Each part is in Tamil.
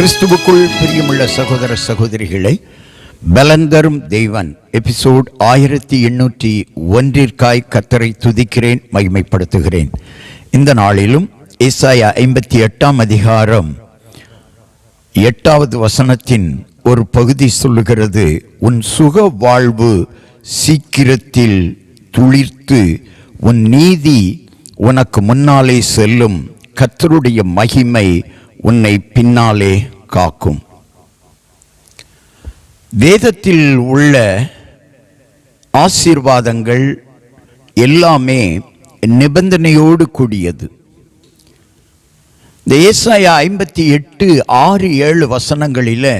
கிறிஸ்துவுக்குள் பிரியமுள்ள சகோதர சகோதரிகளை பலந்தரும் தெய்வன் எபிசோட் ஆயிரத்தி எண்ணூற்றி ஒன்றிற்காய் கத்தரை துதிக்கிறேன் மகிமைப்படுத்துகிறேன். இந்த நாளிலும் ஏசாயா ஐம்பத்தி எட்டாம் அதிகாரம் எட்டாவது வசனத்தின் ஒரு பகுதி சொல்லுகிறது உன் சுக வாழ்வு சீக்கிரத்தில் துளிர்த்து உன் நீதி உனக்கு முன்னாலே செல்லும். கத்தருடைய மகிமை உன்னை பின்னாலே காக்கும். வேதத்தில் உள்ள ஆசீர்வாதங்கள் எல்லாமே நிபந்தனையோடு கூடியது. இந்த ஏசாயா ஐம்பத்தி எட்டு ஆறு ஏழு வசனங்களில்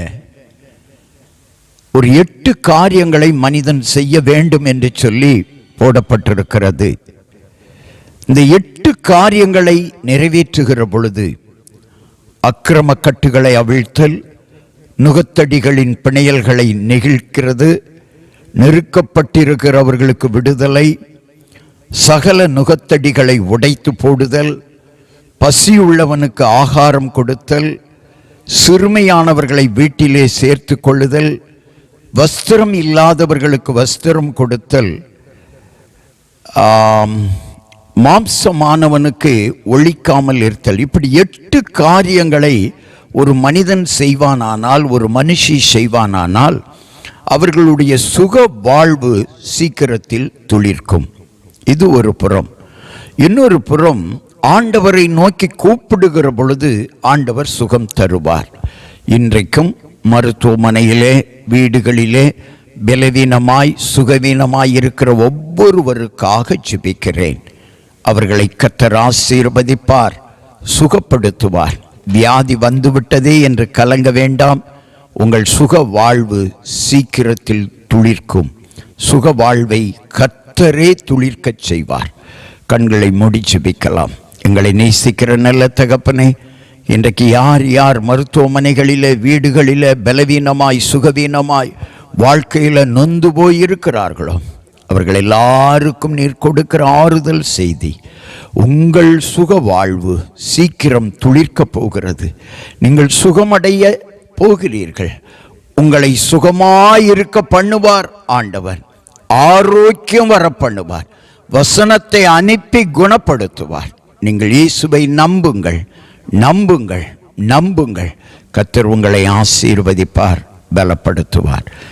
ஒரு எட்டு காரியங்களை மனிதன் செய்ய வேண்டும் என்று சொல்லி போடப்பட்டிருக்கிறது. இந்த எட்டு காரியங்களை நிறைவேற்றுகிற பொழுது அக்கிரம கட்டுகளை அவிழ்த்தல் நுகத்தடிகளின் பிணையல்களை நெகிழ்கிறது நெருக்கப்பட்டிருக்கிறவர்களுக்கு விடுதலை சகல நுகத்தடிகளை உடைத்து போடுதல் பசியுள்ளவனுக்கு ஆகாரம் கொடுத்தல் சிறுமையானவர்களை வீட்டிலே சேர்த்து கொள்ளுதல் வஸ்திரம் இல்லாதவர்களுக்கு வஸ்திரம் கொடுத்தல். ஆம், மாம்சமானவனுக்கு ஒழிக்காமல் இருத்தல். இப்படி எட்டு காரியங்களை ஒரு மனிதன் செய்வானானால் ஒரு மனுஷி செய்வானானால் அவர்களுடைய சுக வாழ்வு சீக்கிரத்தில் துளிர்க்கும். இது ஒரு புறம். இன்னொரு புறம் ஆண்டவரை நோக்கி கூப்பிடுகிற பொழுது ஆண்டவர் சுகம் தருவார். இன்றைக்கும் மருத்துவமனையிலே வீடுகளிலே பலவீனமாய் சுகவீனமாய் இருக்கிற ஒவ்வொருவருக்காக ஜிபிக்கிறேன். அவர்களை கத்தர் ஆசீர்வதிப்பார் சுகப்படுத்துவார். வியாதி வந்துவிட்டதே என்று கலங்க வேண்டாம். உங்கள் சுக வாழ்வு சீக்கிரத்தில் துளிர்க்கும். சுக வாழ்வை கத்தரே துளிர்க்கச் செய்வார். கண்களை மூடி ஜெபிக்கலாம் எங்களை நேசிக்கிற நல்ல தகப்பனே இன்றைக்கு யார் யார் மருத்துவமனைகளில் வீடுகளில் பலவீனமாய் சுகவீனமாய் வாழ்க்கையில் நொந்து போய் இருக்கிறார்களோ அவர்கள் எல்லாருக்கும் நீர் கொடுக்கிற ஆறுதல் செய்தி. உங்கள் சுக வாழ்வு சீக்கிரம் துளிர்க்கப் போகிறது. நீங்கள் சுகமடைய போகிறீர்கள். உங்களை சுகமாயிருக்க பண்ணுவார் ஆண்டவர். ஆரோக்கியம் வர பண்ணுவார். வசனத்தை அனுப்பி குணப்படுத்துவார். நீங்கள் இயேசுவை நம்புங்கள். நம்புங்கள். நம்புங்கள். கத்தர் உங்களை ஆசீர்வதிப்பார். பலப்படுத்துவார்.